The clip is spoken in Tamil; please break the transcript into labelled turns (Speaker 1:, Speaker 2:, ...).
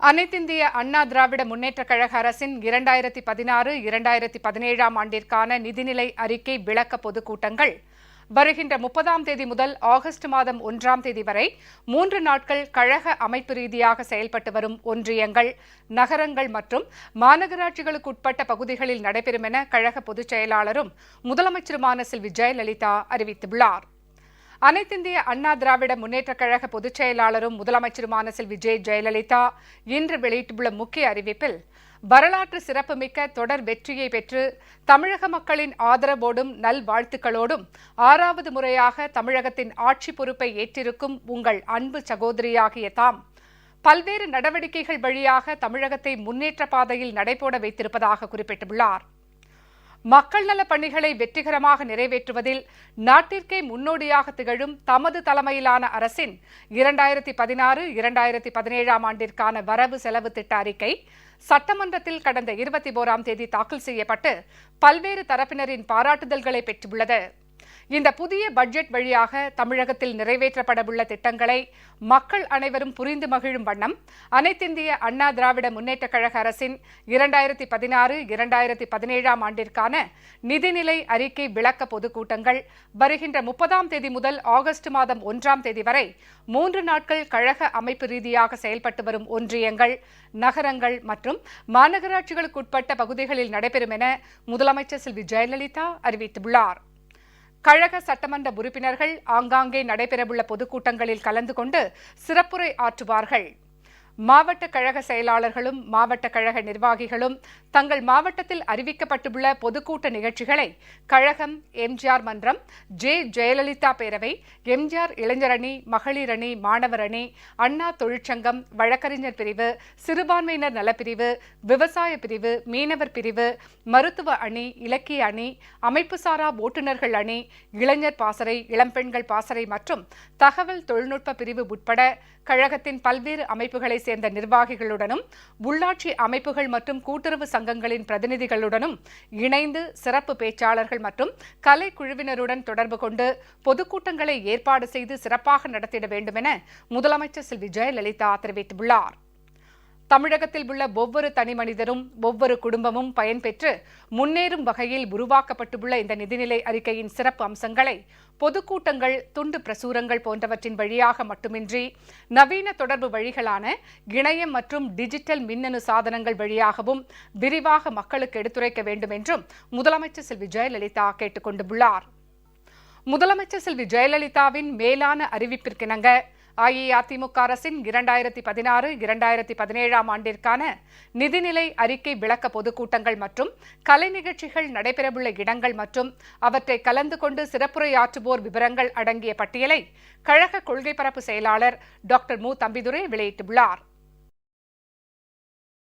Speaker 1: அனைத்திந்திய அண்ணா திராவிட முன்னேற்றக் கழக அரசின் இரண்டாயிரத்தி பதினாறு இரண்டாயிரத்தி பதினேழாம் ஆண்டிற்கான நிதிநிலை அறிக்கை விளக்க பொதுக்கூட்டங்கள். வருகின்ற முப்பதாம் தேதி முதல் ஆகஸ்ட் மாதம் ஒன்றாம் தேதி வரை மூன்று நாட்கள் கழக அமைப்பு ரீதியாக செயல்பட்டு வரும் ஒன்றியங்கள் நகரங்கள் மற்றும் மாநகராட்சிகளுக்கு உட்பட்ட பகுதிகளில் நடைபெறும் என கழக பொதுச் செயலாளரும் முதலமைச்சருமான செல்வி ஜெயலலிதா அறிவித்துள்ளார். அனைத்திந்திய அண்ணா திராவிட முன்னேற்றக் கழக பொதுச் செயலாளரும் முதலமைச்சருமான செல்வி ஜே ஜெயலலிதா இன்று வெளியிட்டுள்ள முக்கிய அறிவிப்பில் வரலாற்று சிறப்புமிக்க தொடர் வெற்றியை பெற்று தமிழக மக்களின் ஆதரவோடும் நல்வாழ்த்துக்களோடும் ஆறாவது முறையாக தமிழகத்தின் ஆட்சி பொறுப்பை ஏற்றிருக்கும் உங்கள் அன்பு சகோதரியாகிய தாம் பல்வேறு நடவடிக்கைகள் வழியாக தமிழகத்தை முன்னேற்ற பாதையில் நடைபோட வைத்திருப்பதாக குறிப்பிட்டுள்ளார். மக்கள் நல பணிகளை வெற்றிகரமாக நிறைவேற்றுவதில் நாட்டிற்கே முன்னோடியாக திகழும் தமது தலைமையிலான அரசின் இரண்டாயிரத்தி பதினாறு இரண்டாயிரத்தி பதினேழாம் ஆண்டிற்கான வரவு செலவு திட்ட அறிக்கை சட்டமன்றத்தில் கடந்த இருபத்தி ஓராம் தேதி தாக்கல் செய்யப்பட்டு பல்வேறு தரப்பினரின் பாராட்டுதல்களை பெற்றுள்ளது. இந்த புதிய பட்ஜெட் வழியாக தமிழகத்தில் நிறைவேற்றப்படவுள்ள திட்டங்களை மக்கள் அனைவரும் புரிந்து மகிழும் வண்ணம் அனைத்திந்திய அண்ணா திராவிட முன்னேற்றக் கழக அரசின் இரண்டாயிரத்தி பதினாறு இரண்டாயிரத்தி பதினேழாம் ஆண்டிற்கான நிதிநிலை அறிக்கை விளக்க பொதுக்கூட்டங்கள் வருகின்ற முப்பதாம் தேதி முதல் ஆகஸ்ட் மாதம் ஒன்றாம் தேதி வரை மூன்று நாட்கள் கழக அமைப்பு ரீதியாக செயல்பட்டு வரும் ஒன்றியங்கள் நகரங்கள் மற்றும் மாநகராட்சிகளுக்குட்பட்ட பகுதிகளில் நடைபெறும் என முதலமைச்சர் செல்வி ஜெயலலிதா அறிவித்துள்ளார். கழக சட்டமன்ற உறுப்பினர்கள் ஆங்காங்கே நடைபெறவுள்ள பொதுக்கூட்டங்களில் கலந்து கொண்டு சிறப்புரை ஆற்றுவார்கள். மாவட்ட கழக செயலாளர்களும் மாவட்ட கழக நிர்வாகிகளும் தங்கள் மாவட்டத்தில் அறிவிக்கப்பட்டுள்ள பொதுக்கூட்ட நிகழ்ச்சிகளை கழகம் எம்ஜிஆர் மன்றம் ஜே ஜெயலலிதா பேரவை எம்ஜிஆர் இளைஞர் அணி மகளிர் அணி மாணவர் அணி அண்ணா தொழிற்சங்கம் வழக்கறிஞர் பிரிவு சிறுபான்மையினர் நலப்பிரிவு விவசாய பிரிவு மீனவர் பிரிவு மருத்துவ அணி இலக்கிய அணி அமைப்புசாரா ஓட்டுநர்கள் அணி இளைஞர் பாசறை இளம்பெண்கள் பாசறை மற்றும் தகவல் தொழில்நுட்ப பிரிவு உட்பட கழகத்தின் பல்வேறு அமைப்புகளை சேர்ந்த நிர்வாகிகளுடனும் உள்ளாட்சி அமைப்புகள் மற்றும் கூட்டுறவு சங்கங்களின் பிரதிநிதிகளுடனும் இணைந்து சிறப்பு பேச்சாளர்கள் மற்றும் கலை குழுவினருடன் தொடர்பு கொண்டு பொதுக்கூட்டங்களை ஏற்பாடு செய்து சிறப்பாக நடத்திட வேண்டும் என முதலமைச்சர் செல்வி ஜெயலலிதா தெரிவித்துள்ளார். தமிழகத்தில் உள்ள ஒவ்வொரு தனிமனிதரும் ஒவ்வொரு குடும்பமும் பயன்பெற்று முன்னேறும் வகையில் உருவாக்கப்பட்டுள்ள இந்த நிதிநிலை அறிக்கையின் சிறப்பு அம்சங்களை பொதுக்கூட்டங்கள் துண்டு பிரசுரங்கள் போன்றவற்றின் வழியாக மட்டுமின்றி நவீன தொடர்பு வழிகளான இணையம் மற்றும் டிஜிட்டல் மின்னணு சாதனங்கள் வழியாகவும் விரிவாக மக்களுக்கு எடுத்துரைக்க வேண்டும் என்றும் முதலமைச்சர் செல்வி ஜெயலலிதா கேட்டுக் கொண்டுள்ளார் முதலமைச்சர் செல்வி ஜெயலலிதாவின் மேலான அறிவிப்பிற்கிணங்க அஇஅதிமுக அரசின் இரண்டாயிரத்தி பதினாறு இரண்டாயிரத்தி பதினேழாம் ஆண்டிற்கான நிதிநிலை அறிக்கை விளக்க பொதுக்கூட்டங்கள் மற்றும் கலை நிகழ்ச்சிகள் நடைபெறவுள்ள இடங்கள் மற்றும் அவற்றை கலந்து கொண்டு சிறப்புரையாற்றுவோர் விவரங்கள் அடங்கிய பட்டியலை கழக கொள்கை பரப்பு செயலாளர் டாக்டர் மு. தம்பிதுரை வெளியிட்டுள்ளார்.